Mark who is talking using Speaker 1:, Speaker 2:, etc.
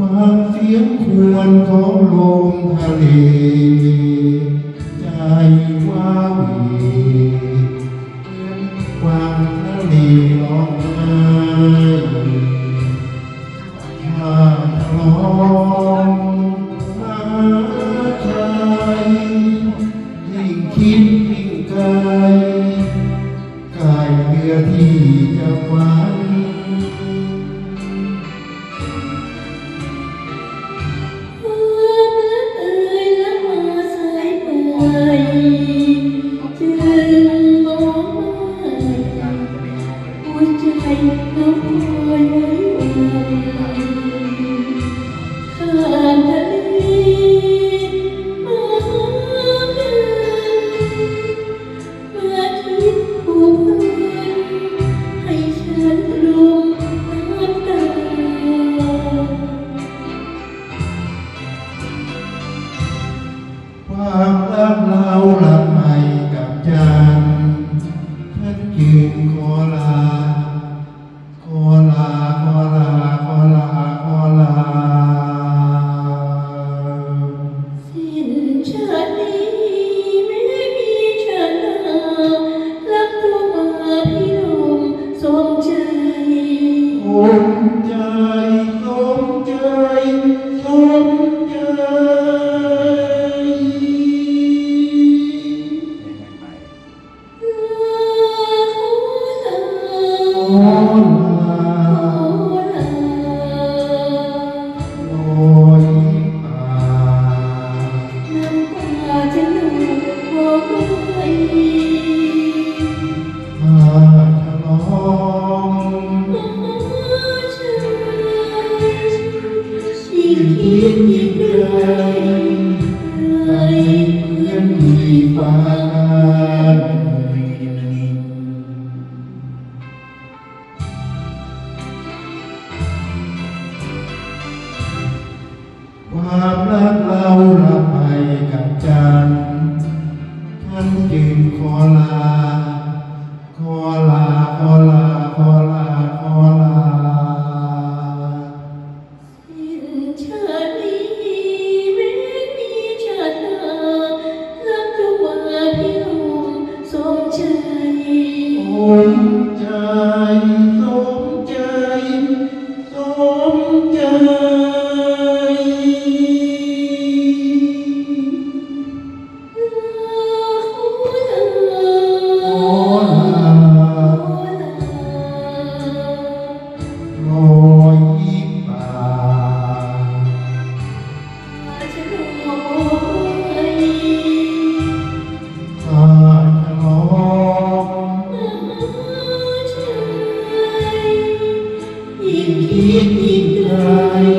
Speaker 1: ความเสียงควรของลมทะเล ใจว้าวเหมือนกวางทะเลร้องไห้ถ้าทะลองมาใจยิ่งคิดยิ่งไกลกายเรือที่จะฝัน
Speaker 2: ควา เรา
Speaker 1: ละไปกับจันทร์ฉันจึงขอลา ขอลา ขอลา ขอลา ขอลา
Speaker 2: สิ้นชาตินี้
Speaker 1: ข
Speaker 2: ค
Speaker 1: วามรักเราละไปกับจันทร์ฉันจึงขอลา ขอลา ขอลา ขอลา ขอลา
Speaker 2: สิ้นชาตินี้า
Speaker 1: try